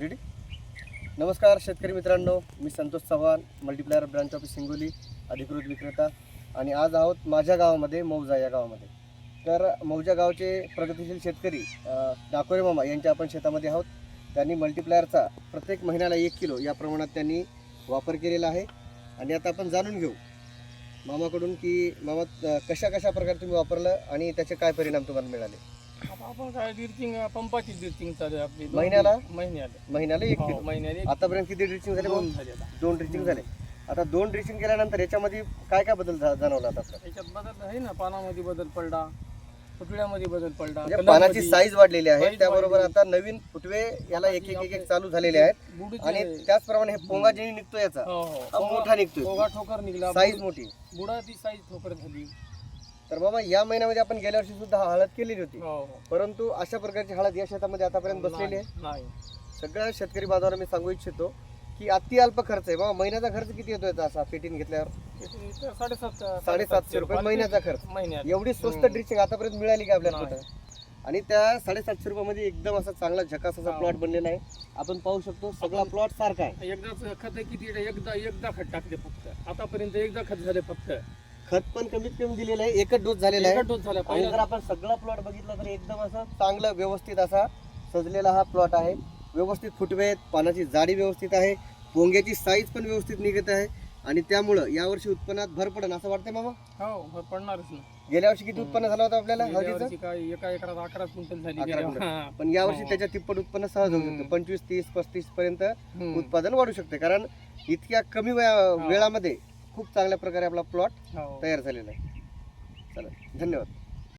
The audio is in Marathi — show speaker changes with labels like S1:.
S1: रेडी नमस्कार शेतकरी मित्रांनो. मी Santosh Chavan multiplier branch office Hingoli अधिकृत विक्रेता. आणि आज आहोत माझ्या गावामध्ये मौजा या गावामध्ये. तर मौजा गावचे प्रगतिशील शेतकरी डाकोरे मामा यांच्या आपण शेतामध्ये आहोत. त्यांनी मल्टीप्लायरचा प्रत्येक महिन्याला एक किलो या प्रमाणात त्यांनी वापर केलेला आहे. आणि आता आपण जाणून घेऊ मामाकडून की मामा कशा कशा प्रकारे तुम्ही वापरलं आणि त्याचे काय परिणाम तुम्हाला मिळाले.
S2: आपण काय ड्रिचिंग पंपाची ड्रिचिंग चालू आहे आपली दोन-
S1: महिन्याला?
S2: महिन्याला
S1: महिन्याला एक
S2: हो,
S1: किलो
S2: महिन्याला एक-
S1: आतापर्यंत किती ड्रिचिंग झाले भाऊ?
S2: दोन झाले आता.
S1: दोन ड्रिचिंग झाले आता दोन ड्रिचिंग केल्यानंतर याच्यामध्ये काय काय बदल जाणवला आता आपल्याला?
S2: त्याच्यात बदल आहे ना पानामध्ये बदल पडला फुटव्यामध्ये बदल पडला
S1: म्हणजे
S2: कलरमध्ये
S1: पानाची साईज वाढलेली आहे
S2: Size
S1: त्याबरोबर
S2: वाढलेली.
S1: आता नवीन फुटवे याला एक एक एक एक चालू झालेले आहेत
S2: बुडीचे-
S1: आणि त्याचप्रमाणे हे पोंगा जे निघतो याचा
S2: हो, हो.
S1: हा मोठा निघतोय
S2: पोगा ठोकर निघला
S1: साईज मोठी
S2: बुडाची साईज ठोकर झाली
S1: तर बाबा या महिन्यामध्ये आपण गेल्या वर्षी सुद्धा हळद केलेली होती.
S2: हो हो.
S1: परंतु अशा प्रकारची हळद या शेतामध्ये आतापर्यंत बसलेली आहे. सगळ्या शेतकरी बांधवांना मी सांगू इच्छितो की अति अल्प खर्च आहे. बाबा महिन्याचा खर्च किती येतो याचा असा पेटीन घेतल्यावर?
S2: साडेसात
S1: साडेसातशे रुपये महिन्याचा खर्च. एवढी स्वस्त. ड्रिचिंग आतापर्यंत मिळाली का आपल्याला. कुठं? आणि त्या साडेसातशे रुपयामध्ये एकदम असा चांगला झकास असा
S2: हो.
S1: प्लॉट बनलेला आहे. आपण पाहू शकतो सगळा प्लॉट सारखा आहे.
S2: एकदाच खत किती? एकदा एकदा खत टाकले फक्त. आतापर्यंत एकदा खत झाले फक्त.
S1: खत पण कमीत कमी दिलेलं आहे एकच डोस झालेला आहे.
S2: एकच डोस झाला.
S1: आणि
S2: पहिला
S1: जर आपण सगळा प्लॉट बघितला तर एकदम असं चांगलं व्यवस्थित असा सजलेला हा प्लॉट आहे. व्यवस्थित फुटवे आहेत पानाची जाडी व्यवस्थित आहे पोंग्याची साईज पण व्यवस्थित निघत आहे. आणि त्यामुळं यावर्षी उत्पन्नात भर पडेल असं वाटतंय मामा?
S2: हो पडणारच ना.
S1: गेल्या वर्षी किती उत्पन्न झालं होतं आपल्याला
S2: गेल्या
S1: हळदीचं?
S2: वर्षी काय एका एकरात अकरा क्विंटल झाली
S1: अकरा
S2: गेल्या-
S1: क्विंटल.
S2: हा.
S1: पण यावर्षी
S2: हो.
S1: त्याच्या तिप्पट उत्पन्न सहज होऊ शकतं.
S2: हम्म.
S1: पंचवीस तीस पस्तीस पर्यंत
S2: हम्म.
S1: उत्पादन वाढू शकते. कारण इतक्या कमी वेळा- वेळामध्ये खूप चांगल्या प्रकारे आपला प्लॉट
S2: हो.
S1: तयार झालेला आहे चला धन्यवाद